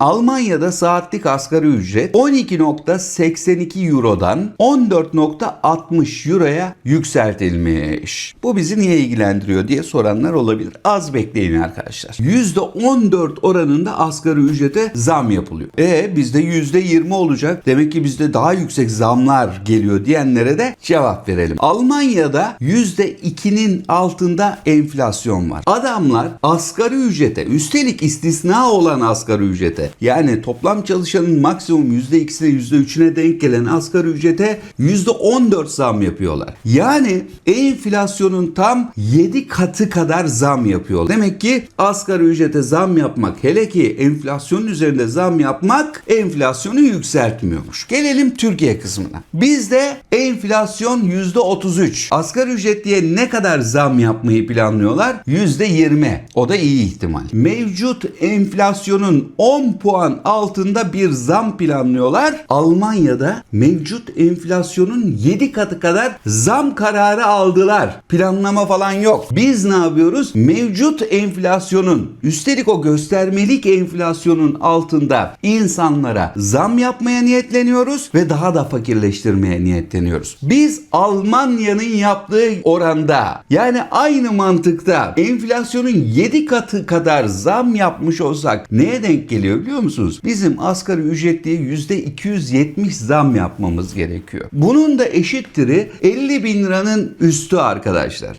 Almanya'da saatlik asgari ücret 12.82 Euro'dan 14.60 Euro'ya yükseltilmiş. Bu bizi niye ilgilendiriyor diye soranlar olabilir. Az bekleyin arkadaşlar. %14 oranında asgari ücrete zam yapılıyor. E bizde %20 olacak. Demek ki bizde daha yüksek zamlar geliyor diyenlere de cevap verelim. Almanya'da %2'nin altında enflasyon var. Adamlar asgari ücrete üstelik istisna olan asgari ücrete yani toplam çalışanın maksimum %2'sine %3'üne denk gelen asgari ücrete %14 zam yapıyorlar. Yani enflasyonun tam 7 katı kadar zam yapıyor. Demek ki asgari ücrete zam yapmak hele ki enflasyonun üzerinde zam yapmak enflasyonu yükseltmiyormuş. Gelelim Türkiye kısmına. Bizde enflasyon %33. Asgari ücretliye ne kadar zam yapmayı planlıyorlar? %20. O da iyi ihtimal. Mevcut enflasyonun 10 puan altında bir zam planlıyorlar. Almanya'da mevcut enflasyonun 7 katı kadar zam kararı aldılar. Planlama falan yok. Biz ne yapıyoruz? Mevcut enflasyonun üstelik o göstermelik enflasyonun altında insanlara zam yapmaya niyetleniyoruz ve daha da fakirleştirmeye niyetleniyoruz. Biz Almanya'nın yaptığı oranda yani aynı mantıkta enflasyonun 7 katı kadar zam yapmış olsak neye denk geliyor biliyor musunuz? Bizim asgari ücretliye %270 zam yapmamız gerekiyor. Bunun da eşittiri 50 bin liranın üstü arkadaşlar.